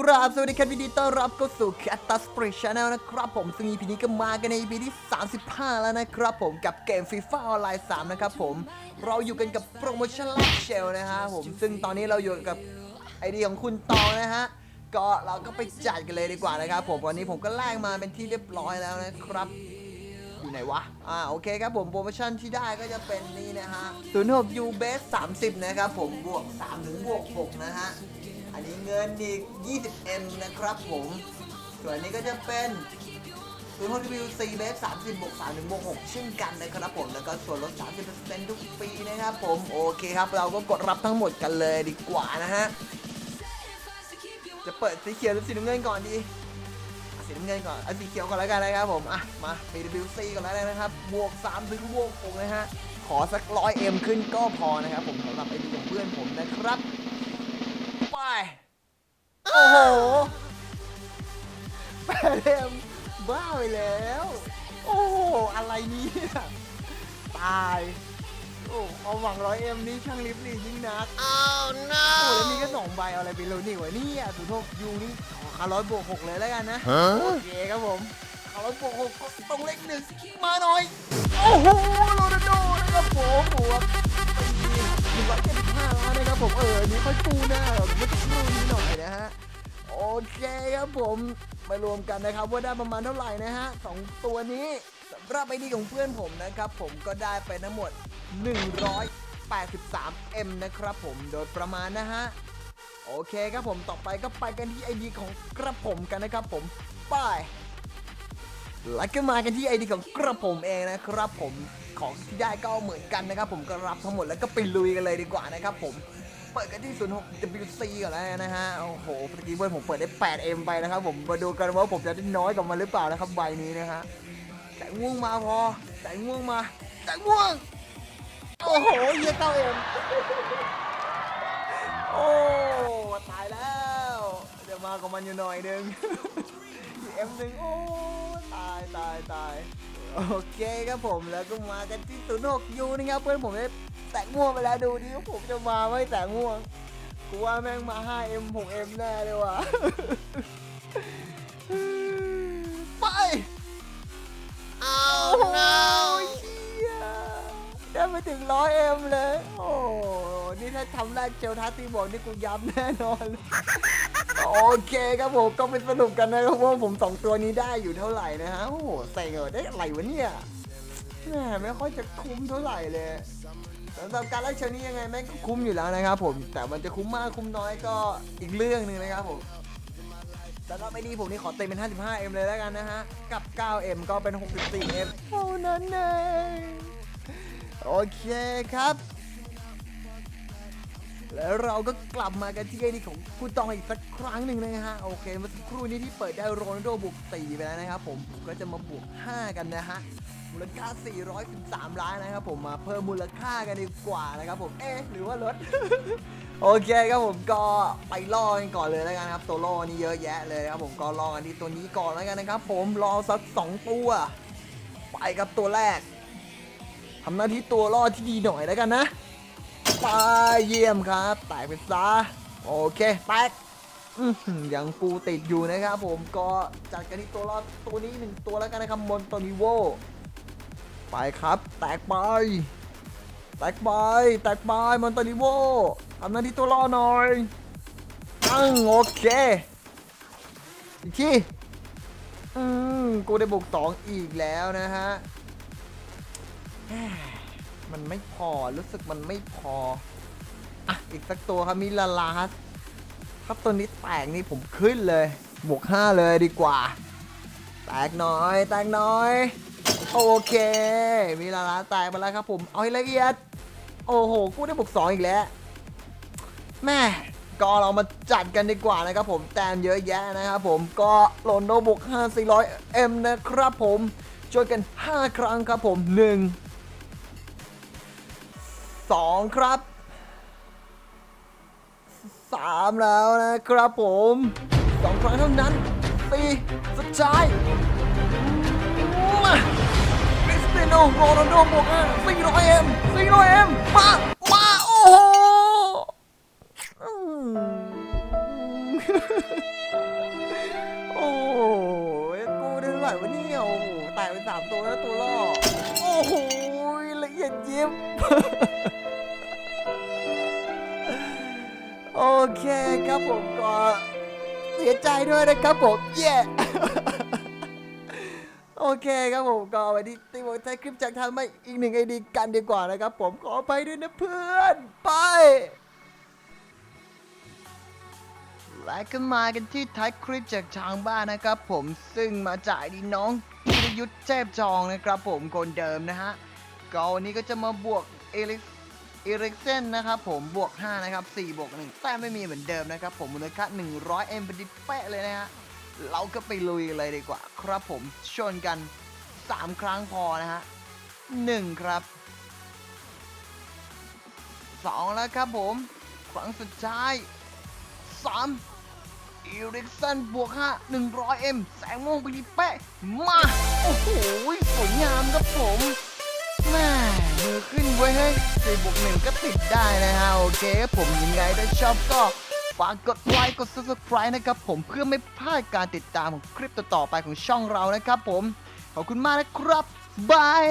กราบสวัสดีครับวินดีต้อนรับเข้าสู่ Cat t a s p r e Channel นะครับผมซึ่ง EP นี้ก็มากันใน EP ที่ 35 แล้วนะครับผมกับเกม FIFA ออนไลน์ 3 นะครับผม เราอยู่กันกับโปรโมชั่นแลกเชลนะฮะผม ซึ่งตอนนี้เราอยู่กับไอเดียของคุณตองนะฮะ ก็เราก็ไปจัดกันเลยดีกว่านะครับผม วันนี้ผมก็แลกมาเป็นที่เรียบร้อยแล้วนะครับอยู่ไหนวะ อ่า โอเคครับผมโปรโมชั่นที่ได้ก็จะเป็นนี่นะฮะ 06 U base 30 นะครับผม บวก 3 ถึงบวก 6 นะฮะ นนี้เงินอีก 20M นะครับผม ส่วนอันนี้ก็จะเป็น06 W C base 30บวก3ถึงบวก6เช่นกันนะครับผม แล้วก็ส่วนลด 30%ทุกปีนะครับผม โอเคครับ เราก็กดรับทั้งหมดกันเลยดีกว่านะฮะ จะเปิดสีเขียวหรือสีน้ำเงินก่อนดีสีน้ำเงินก่อนเอาสีเขียวก่อนแล้วกันนะครับผม อะ มา PWC ก่อนแล้วกันนะครับ บวก3ถึงบวก6นะฮะ ขอสักร้อยเอ็มขึ้นก็พอนะครับผมสำหรับไอดีของเพื่อนผมนะครับ ไปโอ้โหแปดเอ็มบ้าไปแล้ว โอ้โห อะไรเนี่ยตาย โอ้ความหวังร้อยเอ็มนี่ช่างลิฟต์นี่ยิ่งนัก Oh โอ้แล้วมี no! แค่สองใบเอาอะไรไปลุ้นอีกวะเนี่ยศูนย์หกยูนี่ขอคาร์ร้อยบวกหกเลยแล้วกันนะ โอ Huh? เคครับผมคาร์ร้อยบวกหกก็ตรงเลขหนึ่งมาหน่อย โอ้โหโรนัลโดนะครับผมบวกไปดีห นึ่งร้อยเจ็ดสิบห้าล้านนะครับผมเอออันนี้ค่อยปูหน้าแบบไม่ต้องรูนิดหน่อยนะฮะโอเคครับผมมารวมกันนะครับว่าได้ประมาณเท่าไหร่นะฮะสองตัวนี้สำหรับไอดีของเพื่อนผมนะครับ ผมก็ได้ไปทั้งหมด 183M นะครับผมโดยประมาณนะฮะโอเคครับผมต่อไปก็ไปกันที่ไอดีของกระผมกันนะครับผมไปแล้วก็มากันที่ไอดีของกระผมเองนะครับผม ของที่ได้ก็เหมือนกันนะครับ ผมก็รับทั้งหมดแล้วก็ไปลุยกันเลยดีกว่านะครับผมเปิดกันที่ 06 WC ก่อนแล้วนะฮะ โอ้โหเมื่อกี้เพื่อนผมเปิดได้ 8M ไปนะครับผมมาดูกันว่าผมจะได้น้อยกว่ามันหรือเปล่านะครับใบนี้นะฮะแต่ง่วงมาพอแต่ง่วงมาแต่ง่วง โอ้โหเยี่ยเก้าเอ็มโอ้ตายแล้ว เดี๋ยวมากับมันอยู่หน่อยนึงเอ็มหนึ่งโอ้ตายตายตาย โอเคครับผมแล้วก็มากันที่ศูนย์หกยูนะครับเพื่อนผมได้แตกม่วงไปแล้วดูดิว่าผมจะมาไม่แตกม่วงกูว่าแม่งมา 5M 6M แน่เลยว่ะไป Oh โอ้โห no! เชี่ยได้ไปถึงร้อยเอ็มเลย โอ้โหนี่ถ้าทำแรกเจลทัสตีบอกนี่กูย้ำแน่นอน โอเคครับผมก็เป็นสรุปกันนะครับว่าผมสองตัวนี้ได้อยู่เท่าไหร่นะฮะโอ้โหใส่เงินได้อะไรวะเนี่ยแหมไม่ค่อยจะคุ้มเท่าไหร่เลยสำหรับการไล่เชนี้ยังไงแม่งก็คุ้มอยู่แล้วนะครับผมแต่มันจะคุ้มมากคุ้มน้อยก็อีกเรื่องหนึ่งนะครับผมสำหรับไอ้นี่ผมนี่ขอเต็มเป็น 55M เลยแล้วกันนะฮะ กับ 9M ก็เป็น 64M เท่านั้นเองโอเคครับ แล้วเราก็กลับมากันที่ไอดีของคุณตองอีกสักครั้งหนึ่งนะฮะโอเคเมื่อสักครู่นี้ที่เปิดได้โรนัลโดบวก4ไปแล้วนะครับผมก็จะมาบวก 5 กันนะฮะมูลค่า 413 ล้านนะครับผมมาเพิ่มมูลค่ากันดีกว่านะครับผมเอ๊ะหรือว่าลดโอเคครับผมก็ไปล่อกันก่อนเลยแล้วกันครับตัวล่อนี่เยอะแยะเลยนะครับผมก็ล่อกันที่ตัวนี้ก่อนแล้วกันนะครับผมรอสักสองตัว ไปกับตัวแรกทำหน้าที่ตัวล่อที่ดีหน่อยแล้วกันนะ ไปเยี่ยมครับแตกเป็นซะโอเคแตกอื้อหือยังปูติดอยู่นะครับผมก็จัดกันที่ตัวล่อตัวนี้หนึ่งตัวแล้วกันนะครับมอนโตนิโวไปครับ แตกไป แตกไป แตกไปมอนโตนิโวทำหน้าที่ตัวล่อหน่อยตั้งโอเค อีกทีอืมกูได้บุกสองอีกแล้วนะฮะ มันไม่พอรู้สึกมันไม่พอ อะ อีกสักตัวครับมิลาลาสถ้าตัวนี้แตกนี่ผมขึ้นเลยบวกห้าเลยดีกว่า แตกน่อย แตกน่อย โอเคมีลาลาแตกไปแล้วครับผม เอาให้ละเอียด โอ้โหกู้ได้บวกสองอีกแล้วแม่ก็เรามาจัดกันดีกว่านะครับผมแต้มเยอะแยะนะครับผมก็โลนโดบุก5 400 M นะครับผมช่วยกัน 5 ครั้งครับผม 1 สองครับสามแล้วนะครับผมสองครั้งเท่านั้นสี่สุดท้ายมาคริสเตียโนโรนัลโดบวกห้าสี่ร้อยเอ็มสี่ร้อยเอ็มมามาโอ้โหโอ้โหกูได้าไหร่วะเนี่ยโอ้โหตายไปสามตัวแล้วตัวล่อโอ้โหละเอียดยิบ โอเคครับผมก็เสียใจด้วยนะครับผมเย้โอเคครับผมก็วันนี้ตีบอกใช้คลิปจากทางมาอีกหนึ่งไอดีกันดีกว่านะครับผมขอไปด้วยนะเพื่อนไปและก็มากันที่ท้ายคลิปจากทางบ้านนะครับ ผมซึ่งมาจากดีน้องพิรยุทธเทพจองนะครับผมคนเดิมนะฮะก็วันนี้ก็จะมาบวกเอลิกเอีริกเซนนะครับผมบวก 5 นะครับ 4 บวก 1 แต่ไม่มีเหมือนเดิมนะครับผมมูลค่า 100 เอ็มพอดีเป๊ะเลยนะฮะเราก็ไปลุยเลยดีกว่า ครับผมชนกัน 3 ครั้งพอนะฮะ1ครับ 2 แล้วครับผม ครั้งสุดท้าย 3 อีริกสันบวก 5 100M แสงม่วงไปดีเป๊ะ มา โอ้โหสวยงามครับผมแม่มือขึ้น ไว้ยเฮ้ยสี่บวกหนึ่งก็ติดได้นะฮะโอเคผมยังไงถ้าชอบก็ฝากกดไลค์กด subscribe นะครับผมเพื่อไม่พลาดการติดตามของคลิปต่อๆไปของช่องเรานะครับผม ขอบคุณมากนะครับบาย